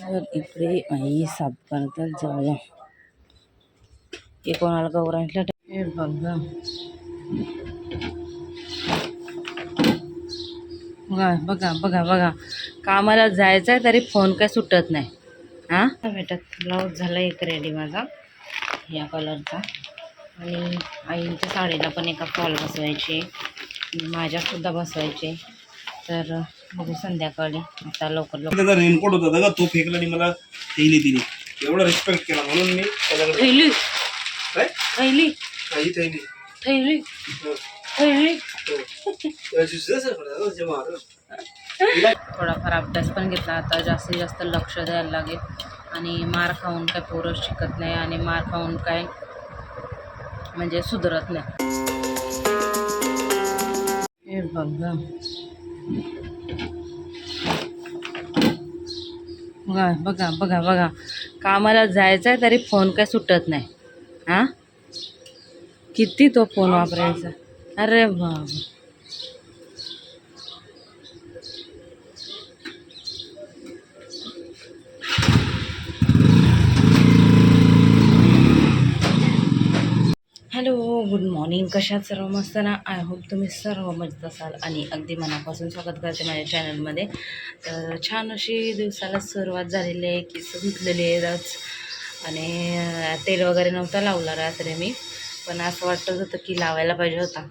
तर इकडे आई साफ करतात जाऊया हे कोणाला गौरांशला हे बघा. बघा बघा बघा बघा. कामाला जायचं आहे तरी फोन काय सुटत नाही. हां? भेटत. ब्लाऊज झाला एक रेडी माझा. या कलरचा आणि आईंच्या साडीला पण एका फॉल बसवायचे. माझ्यासुद्धा बसवायचे. तर बघू संध्याकाळी. आता लवकर लवकर. त्याचा रेनकोट होता का तो फेकला आणि मला थैली दिली. एवढा रिस्पेक्ट केला म्हणून मी त्याच्याकडे थैली. काय? थैली. काही थैली. थैली. हो. थैली. हो. थोडाफार अभ्यास पण घेतला. आता जास्तीत जास्त लक्ष द्यायला लागेल. आणि मार खाऊन काय पोरं शिकत नाही आणि मार खाऊन काय म्हणजे सुधरत नाही. हे बघा. बघा बघा बघा बघा. कामाला जायचं आहे तरी फोन काय सुटत नाही. हां? किती तो फोन वापरायचा? अरे बाबा. Hello good morning. कशात सर्व मस्त ना? आय होप तुम्ही सर्व मजत असाल आणि अगदी मनापासून स्वागत करते माझ्या चॅनलमध्ये. तर छान अशी दिवसाला सुरुवात झालेली आहे की धुतलेले आहे रच आणि तेल वगैरे नव्हता लावला रात्री मी पण असं वाटत होतं की लावायला पाहिजे होता.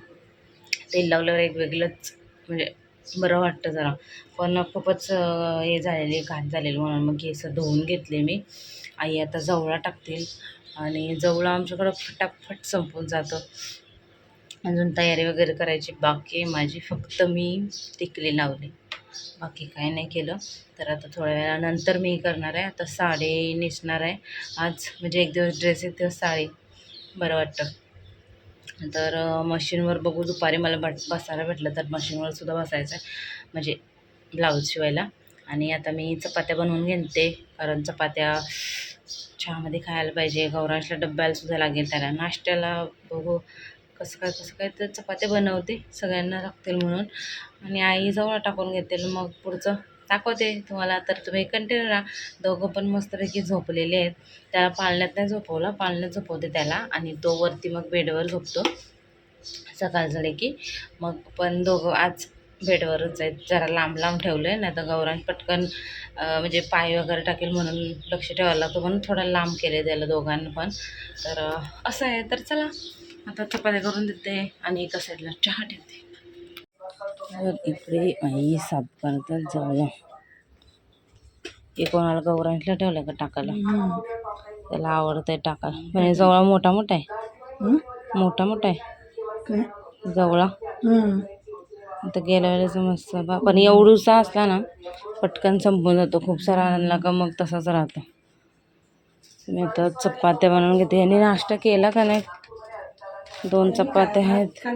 तेल लावल्यावर एक वेगळंच म्हणजे बरं वाटतं जरा. पण खूपच हे झालेले घाण झालेलं म्हणून मग केस धुवून घेतले मी. आई आता जवळा टाकतील आणि जवळा आमच्याकडं फटाफट संपून जातं. अजून तयारी वगैरे करायची बाकी आहे. माझी फक्त मी टिकली लावली. बाकी काही नाही केलं. तर आता थोड्या वेळानंतर मी करणार आहे. आता साडी नेसणार आहे. आज म्हणजे एक दिवस ड्रेस एक दिवस साडी. बरं वाटतं. तर मशीनवर बघू दुपारी मला बट बसायला भेटलं तर मशीनवर सुद्धा बसायचं आहे म्हणजे ब्लाऊज शिवायला. आणि आता मी चपात्या बनवून घेते. कारण चपात्या चहामध्ये खायला पाहिजे. गौरांशला डब्याला सुद्धा लागेल. त्याला नाश्त्याला बघू कसं काय कसं काय तर चपात्या बनवते. सगळ्यांना लागतील म्हणून. आणि आई जवळ टाकून घेतील. मग पुढचं दाखवते तुम्हाला. तर तुम्ही कंटिन्यू राहा. दोघं पण मस्तपैकी झोपलेले आहेत. त्याला पाळण्यात नाही झोपवलं. पाळण्यात झोपवते त्याला. आणि तो वरती मग बेडवर झोपतो. सकाळ झाले की. मग पण दोघं आज बेडवरच आहेत. जरा लांब लांब ठेवलं आहे नाही तर गौरान पटकन म्हणजे पाय वगैरे टाकेल म्हणून लक्ष ठेवायला लागतो. म्हणून थोडं लांब केले त्याला दोघांना पण. तर असं आहे. तर चला. आता चपात्या करून देते. आणि एका साईडला चहा ठेवते. इकडे आई साफ करतात जवळ हे कोणाला गौरांशला ठेवलं का टाकायला? त्याला आवडतंय टाकायला. हे जवळा मोठा मोठा आहे. मोठा मोठा आहे. जवळा. आता गेल्या वेळेस मस्त बा पण एवढूसा असला ना पटकन संपून जातो. खूप सारा आणला का मग तसाच राहतो. मी आता चपात्या बनवून घेते. यांनी नाश्ता केला का नाही? दोन चपात्या आहेत.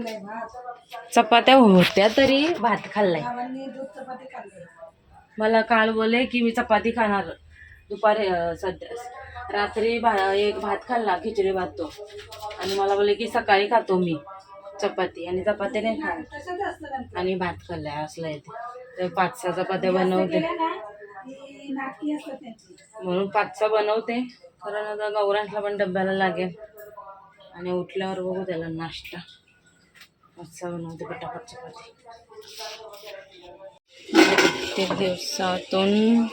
चपात्या होत्या तरी भात खाल्लाय. मला काल बोले की मी चपाती खाणार. दुपारी सध्या रात्री भा एक भात खाल्ला खिचडी भात तो. आणि मला बोले की सकाळी खातो मी चपाती आणि चपाती नाही खात. आणि भात खाल्लाय असलं येते तर पाच सहा चपात्या बनवते. म्हणून पाच सहा बनवते. कारण आता गौरांशला पण डब्याला लागेल. आणि उठल्यावर बघू त्याला नाश्ता. पटापट चपाती. दिवसातून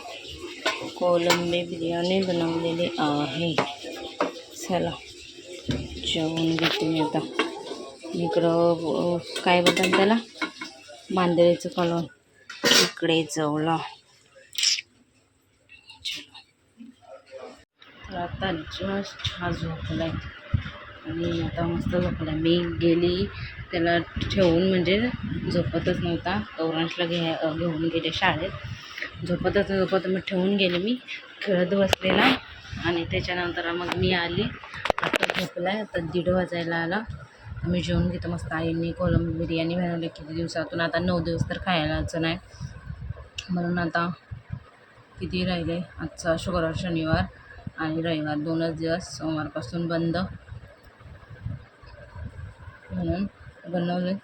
कोलंबी बिर्याणी बनवलेली आहे. चला जेवण घेते मी आता. इकडं काय बोलतात त्याला? मांदेळीचं कलर इकडे जवळ आता जस्ट हा झोपलाय. आणि आता मस्त झोपला मी गेली त्याला ठेवून म्हणजे झोपतच नव्हता. गौरांशला घे घेऊन गेले शाळेत. झोपतच झोपत मग ठेवून गेले मी. खेळत बसलेला. आणि त्याच्यानंतर मग मी आली. आता झोपलाय. आता दीड वाजायला आला. मी जेवून घेतो मस्त आईने कोलंबी बिर्याणी बनवली किती दिवसातून. आता नऊ दिवस तर खायलाच नाही म्हणून आता किती राहिले? आजचा शुक्रवार शनिवार आणि रविवार. दोनच दिवस. सोमवारपासून बंद. म्हणून बनवले.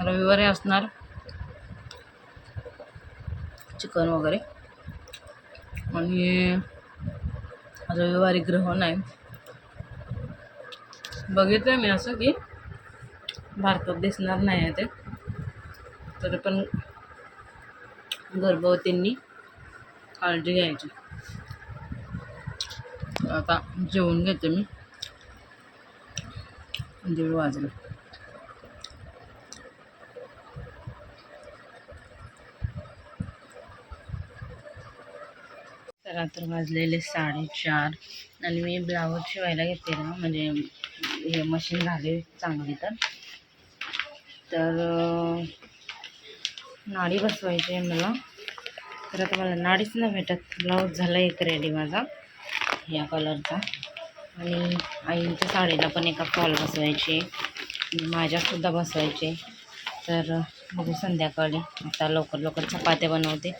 रविवारी असणार चिकन वगैरे. आणि रविवारी ग्रहण आहे बघितलं मी असं की भारतात दिसणार नाही आहे ते. तरी पण गर्भवतींनी काळजी घ्यायची. आता जेवून घेते मी. म्हणजे देऊ वाजलं. तर आता वाजलेले साडेचार. आणि मी ब्लाऊज शिवायला घेते ना म्हणजे हे मशीन झाले चांगली तर. तर नाडी बसवायची आहे मला. तर आता मला नाडीच नाही भेटत. ब्लाऊज झाला एक रेडी माझा या कलरचा आणि आईच्या साडीला पण एका फॉल बसवायचे. माझ्यासुद्धा बसवायचे. तर बघू संध्याकाळी आता लवकर लवकर चपात्या बनवते.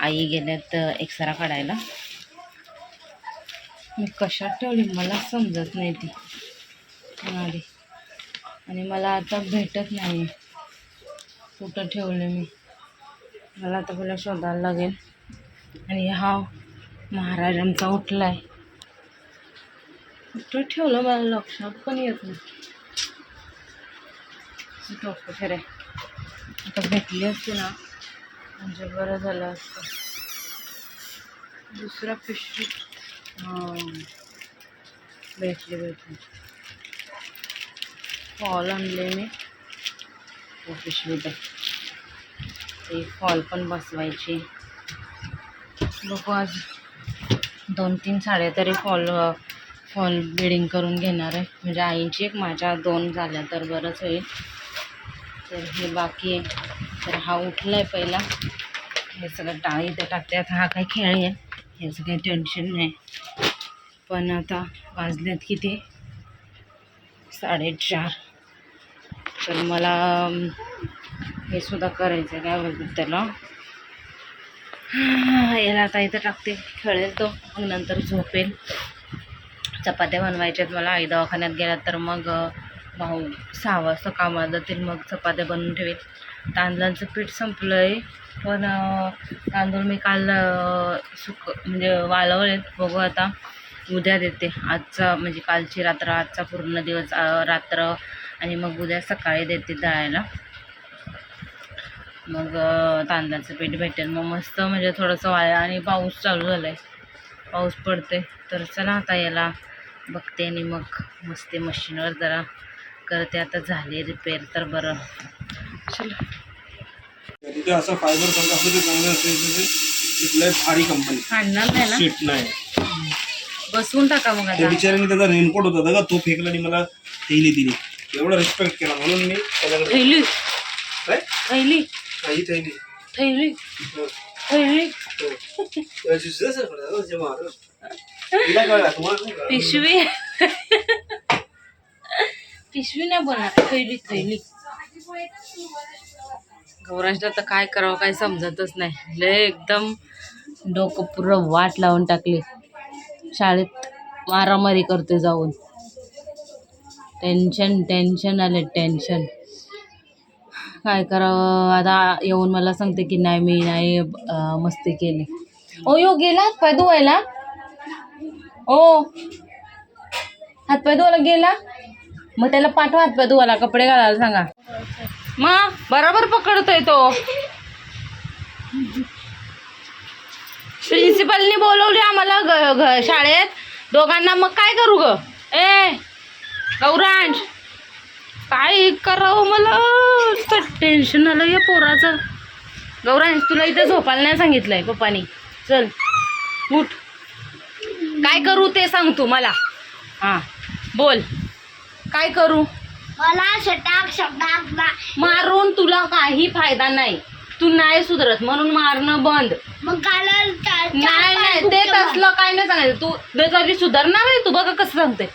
आई गेल्यात एक्सरा काढायला. मी कशात ठेवली मला समजत नाही ती. नाडी आणि मला आता भेटत नाही. कुठं ठेवले मी? मला आता पहिला शोधायला लागेल. आणि हा महाराजांचा उठला आहे कुठं ठेवलं मला लक्षात पण येत नाही. डोकं फिरे आता भेटली असते ना म्हणजे बरं झालं असतं. दुसऱ्या पिशवीत भेटली भेटली. फॉल आणले मी. तो पिशवीत ते फॉल पण बसवायची. बघू आज दोन तीन साड्या तरी फॉल फॉल बिडिंग करून घेणार आहे. म्हणजे आईंची एक माझ्या दोन झाल्या तर बरंच होईल. तर हे बाकी आहे. तर हा उठला आहे पहिला. हे सगळं टाळी इथं टाकते. आता हा काही खेळ आहे. ह्याचं काही टेन्शन नाही. पण आता वाजलेत किती? साडेचार. तर मला हे सुद्धा करायचं काय बोलतात त्याला? याला आता इथं टाकते. खेळेल तो. मग नंतर झोपेल. चपात्या बनवायच्यात मला आई दवाखान्यात गेला तर मग भाऊ सहा वाजता कामाला जातील मग चपात्या बनवून ठेवेल तांदळाचं पीठ संपलं आहे पण तांदूळ मी काल सुक म्हणजे वाळवलेत बघू आता उद्या देते. आजचा म्हणजे कालची रात्र आजचा पूर्ण दिवस रात्र आणि मग उद्या सकाळी देते दळायला. मग तांदळाचं पीठ भेटेल. मग मस्त म्हणजे थोडंसं वाया आणि पाऊस चालू झाला आहे पाऊस पडते तर चला आता याला बघते आणि मग मस्ते मशीनवर जरा करते. आता झाले रिपेअर तर बरं. चला. असं फायबर भारी कंपनी नाही ना? सीट नाही. बसवून टाका मग आता. बिचाऱ्याने त्याचा रेनकोट होता. का तो फेकला आणि मला थैली दिली. एवढा रिस्पेक्ट केला. म्हणून मी त्याच्याकडे थैली? काय? थैली? नाही थैली. थैली? हो. थैली? पिशवी. पिशवी. नाही बनणार थैली थैली. गौराजला तर काय करावं काय समजतच नाही. लय एकदम डोकं पुरं वाट लावून टाकली. शाळेत मारामारी करते जाऊन. टेन्शन टेन्शन आले टेन्शन काय करावं आता येऊन मला सांगते की नाही मी नाही मस्ती केली. ओ यो गेला हातपाय धुवायला ओ. हातपाय धुवायला गेला? मग त्याला पाठवा हातपाय धुवायला कपडे घालायला सांगा. मग बरोबर पकडतोय तो. प्रिन्सिपलनी बोलवली आम्हाला ग- शाळेत. दोघांना मग काय करू ग? ए गौरांश काय करावं मला? टेन्शन आलं या पोराचं. गौरांश तुला इथं झोपायला नाही सांगितलंय पप्पानी. चल उठ. काय करू ते सांग तू मला. हां बोल. काय करू? मला शटाक शटाक मारून तुला काही फायदा नाही. तू नाही सुधरत म्हणून मारणं बंद. मग काल नाही नाही ते तसलं काय नाही सांगायचं. तू ते जरी सुधारणार आहे तू बघा कसं सांगते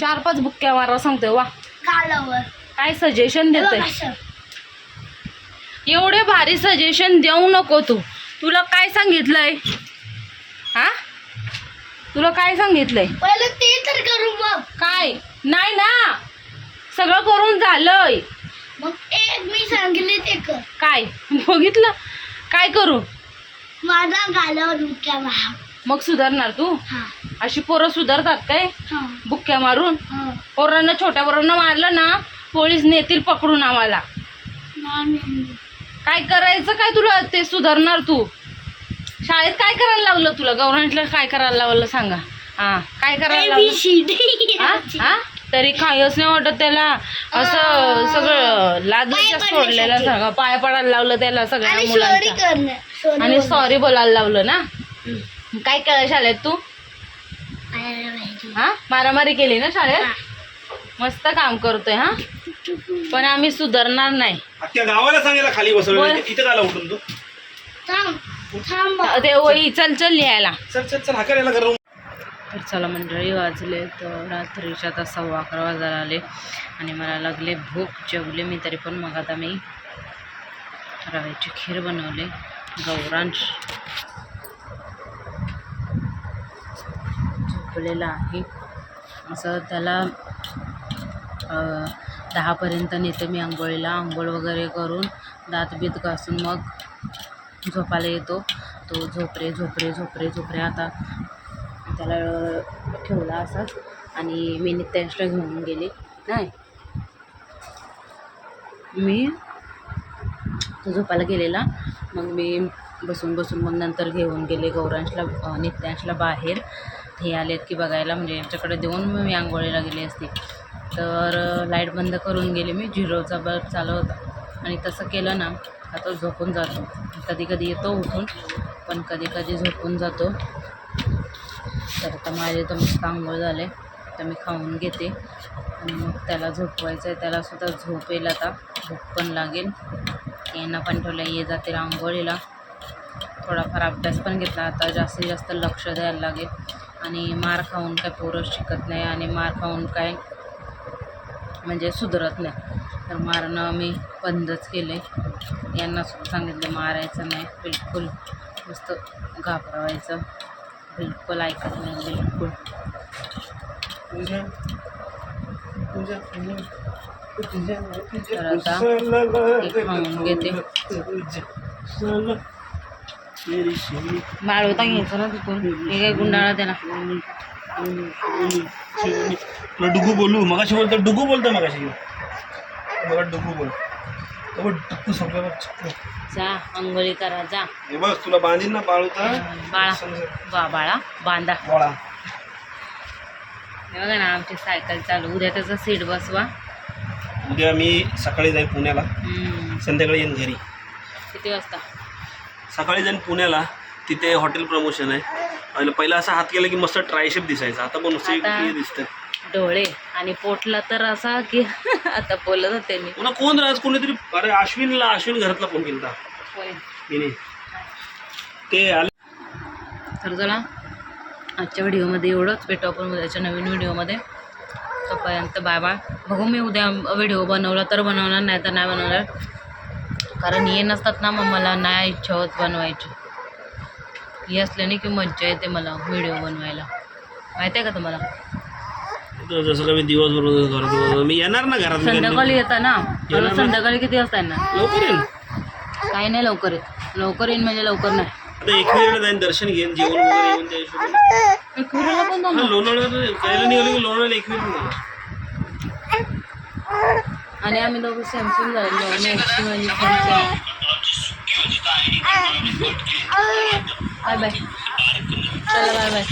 चार पाच बुक्क्या मारा सांगते वा. कालावर. काय सजेशन देते एवढे भारी सजेशन देऊ नको तू. तुला काय सांगितलंय? हा? तुला काय सांगितलंय? पहिलं ते तर करू मग. काय? नाही ना. सगळं करून झालंय. मग एक मी सांगितले ते कर. काय? बघितलं? काय करू? माझा गालावर मुक्या भाव मग सुधारणार तू? हा. अशी पोरं सुधारतात काय? हा. बुक्क्या मारून? हा. पोरांना छोट्या पोरांना मारलं ना पोलीस नेतील पकडून आम्हाला. नाही काय करायचं काय तुला? ते सुधारणार तू. शाळेत काय करायला लावलं तुला? गव्हर्नमेंटला काय करायला लावलं सांगा? हा काय करायला लावलं? हा? तरी काहीच नाही वाटत त्याला. असं सगळं लादूच्या सोडलेलं. सगळं. पाय पडायला लावलं त्याला सगळ्या sorry आणि. सॉरी बोलायला लावलं ना? काय केलं शाळेत तू. हा? मारामारी केली ना. शाळेत? मस्त काम करतोय हा? पण आम्ही सुधारणार नाही. गावाला सांगायला खाली बसवलं. इथं का उठून तू. थांब. ते वही चल चल लिहायला चल चल चल हाकार याला करू तर चला मंडळी वाजले तर रात्रीच्या आता सव्वा अकरा वाजायला आले आणि मला लागले भूक जेवले मी तरी पण मग आता मी रव्याची खीर बनवले. गौरांश. झोपलेला आहे. असं त्याला दहापर्यंत नेते मी आंघोळीला. आंघोळ वगैरे करून दात बीत घासून मग झोपायला येतो. तो झोपरे झोपरे झोपरे झोपरे आता त्याला ठेवला असाच आणि मी नित्यांशला घेऊन गेले. नाही. मी तो झोपायला गेलेला. मग मी बसून बसून मग नंतर घेऊन गेले गौरांशला नित्यांशला बाहेर. हे आलेत की बघायला म्हणजे यांच्याकडे देऊन मी आंघोळीला गेली असते. तर लाइट बंद करून गेले मी. झिरोचा बल्ब चालवता आणि तसं केलं ना आता तो झोपून जातो. कधी कधी येतो उठून पण कधी कधी झोपून जातो. तर आता माझे तर मस्त आंघोळ झाले तर मी खाऊन घेते. आणि मग त्याला झोपवायचं आहे त्याला सुद्धा झोप येईल आता. झोप पण लागेल. यांना पण ठेवलं ये जातील आंघोळीला. थोडाफार अभ्यास पण घेतला आता जास्तीत जास्त लक्ष द्यायला लागेल. आणि मार खाऊन काय पोरं शिकत नाही आणि मार खाऊन काय म्हणजे सुधरत नाही. तर मारणं मी बंदच केले. यांना सुद्धा सांगितलं मारायचं नाही. बिलकुल नुसतं घाबरवायचं. बिलकुल ऐकत नाही बिलकुल. तर आता खाऊन घेते. माळवता घ्यायचं ना तिथून. हे काय गुंडाळा त्याला. डुगू बोलू? मगाशी बोलतो डुगू बोलतो मगाशी. मला डुगू बोल सगळं बघ चिपकू. जा आंघोळी करा जा. हे बघ तुला बांधीन ना बाळूता बाळा. बा बाळा बांधा. बाळा. हे बघा ना आमची सायकल चालू. उद्या त्याचा सीट बसवा. उद्या मी सकाळी जाईन पुण्याला. हम्म. संध्याकाळी येईन घरी. किती वाजता? सकाळी जाईन पुण्याला. तिथे हॉटेल प्रमोशन आहे. आणि पहिला असा हात केला की मस्त ट्रायशिप दिसायचा. आता पण नुसतं आता- दिसतंय. डोळे. आणि पोटला तर असा की आता बोलत होते मी. पुन्हा कोण राज कोणीतरी अरे अश्विनला अश्विन घरातला फोन केला ते आले. तर चला आजच्या व्हिडिओमध्ये एवढंच. भेटू आपण उद्याच्या नवीन व्हिडिओमध्ये. तोपर्यंत बाय बाय बघू मी उद्या व्हिडिओ बनवला तर बनवणार नाही तर नाही बनवणार. कारण हे नसतात ना मग मला नाही इच्छा होत बनवायची. हे असल्याने की मज्जा येते मला व्हिडिओ बनवायला. माहिती आहे का तुम्हाला? जसं का मी दिवसभर घरात होतो. मी येणार ना घरात मी संध्याकाळी येता ना? मला. संध्याकाळी किती वाजता येणार? लवकर येईन. काही नाही लवकर येत. लवकर येईन म्हणजे लवकर नाही. आता एकविरा जाईन दर्शन घेईन जेवण वगैरे येऊन त्या हिशोबाने कुऱ्याला पण हा जाणार. लोणावळ्याला पहिला निघालो की लोणावळ्याला एकवीर आणि आम्ही दोघं सेम सेम झालेलो नेक्स्ट म्हणजे बाय बाय चला बाय बाय